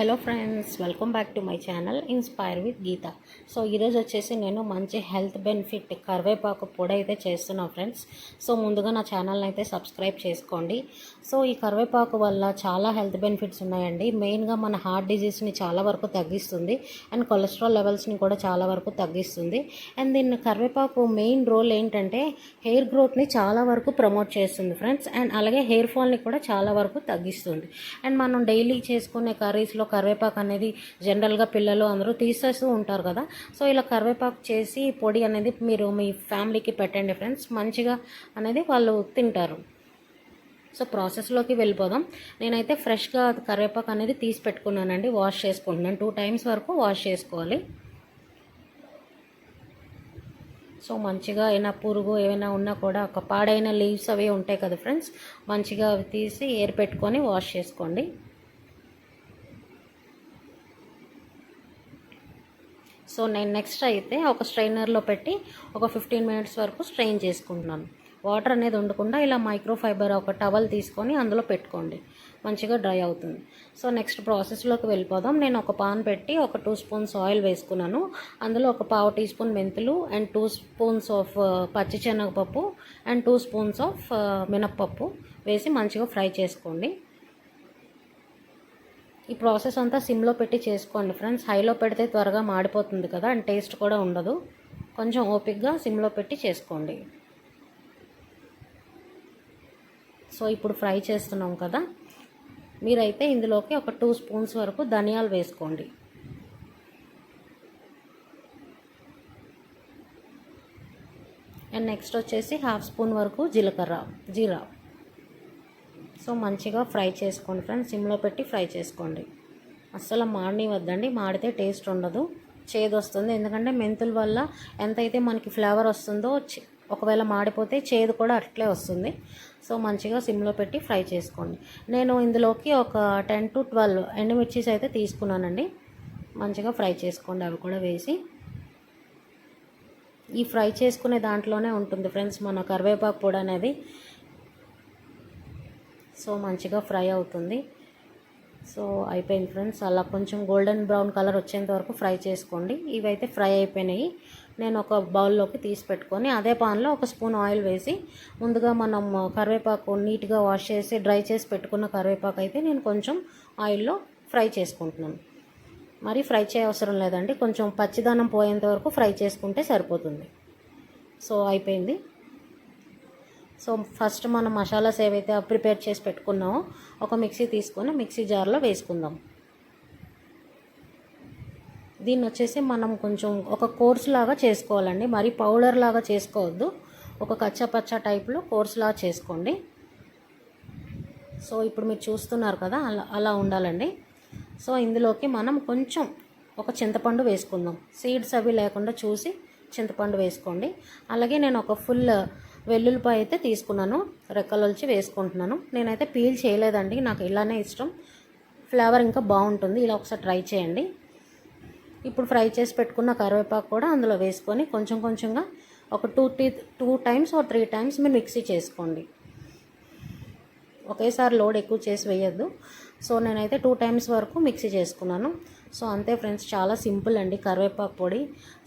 Hello friends welcome back to my channel inspire with Geetha. So ఈరోజు వచ్చేసి నేను మంచి హెల్త్ బెనిఫిట్ కరివేపాకు పొడి అయితే చేస్తున్నాను ఫ్రెండ్స్. సో ముందుగా నా ఛానల్ని అయితే సబ్స్క్రైబ్ చేసుకోండి. సో ఈ కరివేపాకు వల్ల చాలా హెల్త్ బెనిఫిట్స్ ఉన్నాయండి. మెయిన్గా మన హార్ట్ డిజీస్ని చాలా వరకు తగ్గిస్తుంది. అండ్ కొలెస్ట్రాల్ లెవెల్స్ని కూడా చాలా వరకు తగ్గిస్తుంది. అండ్ దీన్ని కరివేపాకు మెయిన్ రోల్ ఏంటంటే హెయిర్ గ్రోత్ని చాలా వరకు ప్రమోట్ చేస్తుంది ఫ్రెండ్స్. అండ్ అలాగే హెయిర్ ఫాల్ని కూడా చాలా వరకు తగ్గిస్తుంది. అండ్ మనం డైలీ చేసుకునే కర్రీస్లో కరివేపాకు అనేది జనరల్గా పిల్లలు అందరూ తీసేస్తూ ఉంటారు కదా. సో ఇలా కరివేపాకు చేసి పొడి అనేది మీరు మీ ఫ్యామిలీకి పెట్టండి ఫ్రెండ్స్. మంచిగా అనేది వాళ్ళు తింటారు. సో ప్రాసెస్లోకి వెళ్ళిపోదాం. నేనైతే ఫ్రెష్గా కరివేపాకు అనేది తీసి పెట్టుకున్నానండి. వాష్ చేసుకుంటున్నాను. టూ టైమ్స్ వరకు వాష్ చేసుకోవాలి. సో మంచిగా ఏమైనా పురుగు ఏమైనా ఉన్నా కూడా ఒక పాడైన లీవ్స్ అవి ఉంటాయి కదా ఫ్రెండ్స్ మంచిగా అవి తీసి ఏర్ పెట్టుకొని వాష్ చేసుకోండి. సో నేను నెక్స్ట్ అయితే ఒక స్ట్రైనర్లో పెట్టి ఒక ఫిఫ్టీన్ మినిట్స్ వరకు స్ట్రెయిన్ చేసుకుంటున్నాను. వాటర్ అనేది ఉండకుండా ఇలా మైక్రో ఫైబర్ ఒక టవల్ తీసుకొని అందులో పెట్టుకోండి. మంచిగా డ్రై అవుతుంది. సో నెక్స్ట్ ప్రాసెస్లోకి వెళ్ళిపోదాం. నేను ఒక పాన్ పెట్టి ఒక టూ స్పూన్స్ ఆయిల్ వేసుకున్నాను. అందులో ఒక పావు టీ స్పూన్ మెంతులు అండ్ టూ స్పూన్స్ ఆఫ్ పచ్చిశనగపప్పు అండ్ టూ స్పూన్స్ ఆఫ్ మినప్పప్పు వేసి మంచిగా ఫ్రై చేసుకోండి. ఈ ప్రాసెస్ అంతా సిమ్లో పెట్టి చేసుకోండి ఫ్రెండ్స్. హైలో పెడితే త్వరగా మాడిపోతుంది కదా అండ్ టేస్ట్ కూడా ఉండదు. కొంచెం ఓపిక్గా సిమ్లో పెట్టి చేసుకోండి. సో ఇప్పుడు ఫ్రై చేస్తున్నాం కదా. మీరైతే ఇందులోకి ఒక టూ స్పూన్స్ వరకు ధనియాలు వేసుకోండి. అండ్ నెక్స్ట్ వచ్చేసి హాఫ్ స్పూన్ వరకు జీలకర్ర జీరా. సో మంచిగా ఫ్రై చేసుకోండి ఫ్రెండ్స్. సిమ్లో పెట్టి ఫ్రై చేసుకోండి. అస్సలు మాడని వద్దండి. మాడితే టేస్ట్ ఉండదు. చేదు వస్తుంది. ఎందుకంటే మెంతుల వల్ల ఎంతైతే మనకి ఫ్లేవర్ వస్తుందో ఒకవేళ మాడిపోతే చేదు కూడా అట్లే వస్తుంది. సో మంచిగా సిమ్లో పెట్టి ఫ్రై చేసుకోండి. నేను ఇందులోకి ఒక టెన్ టు ట్వెల్వ్ ఎండుమిర్చీస్ అయితే తీసుకున్నానండి. మంచిగా ఫ్రై చేసుకోండి. అవి కూడా వేసి. ఈ ఫ్రై చేసుకునే దాంట్లోనే ఉంటుంది ఫ్రెండ్స్. మన కరివేపాకు పొడి అనేది సో మంచిగా ఫ్రై అవుతుంది. సో అయిపోయింది ఫ్రెండ్స్. అలా కొంచెం గోల్డెన్ బ్రౌన్ కలర్ వచ్చేంత వరకు ఫ్రై చేసుకోండి. ఇవైతే ఫ్రై అయిపోయినాయి. నేను ఒక బౌల్లోకి తీసి పెట్టుకొని అదే పాన్లో ఒక స్పూన్ ఆయిల్ వేసి ముందుగా మనం కరివేపాకు నీట్గా వాష్ చేసి డ్రై చేసి పెట్టుకున్న కరివేపాకు అయితే నేను కొంచెం ఆయిల్లో ఫ్రై చేసుకుంటున్నాను. మరి ఫ్రై చేయ అవసరం లేదండి. కొంచెం పచ్చిదనం పోయేంత వరకు ఫ్రై చేసుకుంటే సరిపోతుంది. సో అయిపోయింది. సో ఫస్ట్ మనం మసాలాస్ ఏవైతే ప్రిపేర్ చేసి పెట్టుకున్నామో ఒక మిక్సీ తీసుకొని మిక్సీ జార్లో వేసుకుందాం. దీన్ని వచ్చేసి మనం కొంచెం ఒక కోర్స్ లాగా చేసుకోవాలండి. మరి పౌడర్ లాగా చేసుకోవద్దు. ఒక కచ్చపచ్చ టైప్లో కోర్స్ లాగా చేసుకోండి. సో ఇప్పుడు మీరు చూస్తున్నారు కదా అలా అలా ఉండాలండి. సో ఇందులోకి మనం కొంచెం ఒక చింతపండు వేసుకుందాం. సీడ్స్ అవి లేకుండా చూసి చింతపండు వేసుకోండి. అలాగే నేను ఒక ఫుల్ వెల్లుల్లిపాయ అయితే తీసుకున్నాను. రెక్కలొల్చి వేసుకుంటున్నాను. నేనైతే పీల్ చేయలేదండి. నాకు ఇలానే ఇష్టం. ఫ్లేవర్ ఇంకా బాగుంటుంది. ఇలా ఒకసారి ట్రై చేయండి. ఇప్పుడు ఫ్రై చేసి పెట్టుకున్న కరివేపాకు కూడా అందులో వేసుకొని కొంచెం కొంచెంగా ఒక టూ టీ టూ టైమ్స్ ఒక త్రీ టైమ్స్ మీరు మిక్సీ చేసుకోండి. ఒకేసారి లోడ్ ఎక్కువ చేసి వేయద్దు. సో నేనైతే టూ టైమ్స్ వరకు మిక్సీ చేసుకున్నాను. సో అంతే ఫ్రెండ్స్ చాలా సింపుల్ అండి కరివేపాకు పొడి.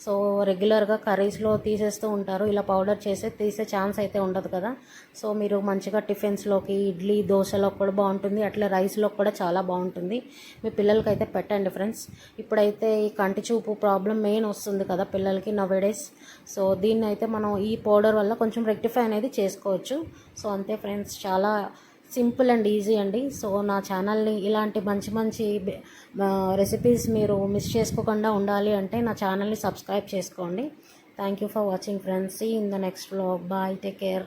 సో రెగ్యులర్గా కర్రీస్లో తీసేస్తూ ఉంటారు. ఇలా పౌడర్ చేసే తీసే ఛాన్స్ అయితే ఉండదు కదా. సో మీరు మంచిగా టిఫిన్స్లోకి ఇడ్లీ దోశలో కూడా బాగుంటుంది. అట్లా రైస్లో కూడా చాలా బాగుంటుంది. మీ పిల్లలకి అయితే పెట్టండి ఫ్రెండ్స్. ఇప్పుడైతే ఈ కంటి చూపు ప్రాబ్లం మెయిన్ వస్తుంది కదా పిల్లలకి నవేడేస్ సో దీన్ని అయితే మనం ఈ పౌడర్ వల్ల కొంచెం రెక్టిఫై అనేది చేసుకోవచ్చు. సో అంతే ఫ్రెండ్స్ చాలా సింపుల్ అండ్ ఈజీ అండి. సో నా ఛానల్ని ఇలాంటి మంచి మంచి రెసిపీస్ మీరు మిస్ చేసుకోకుండా ఉండాలి అంటే నా ఛానల్ని సబ్స్క్రైబ్ చేసుకోండి. Thank you for watching friends see in the next vlog bye take care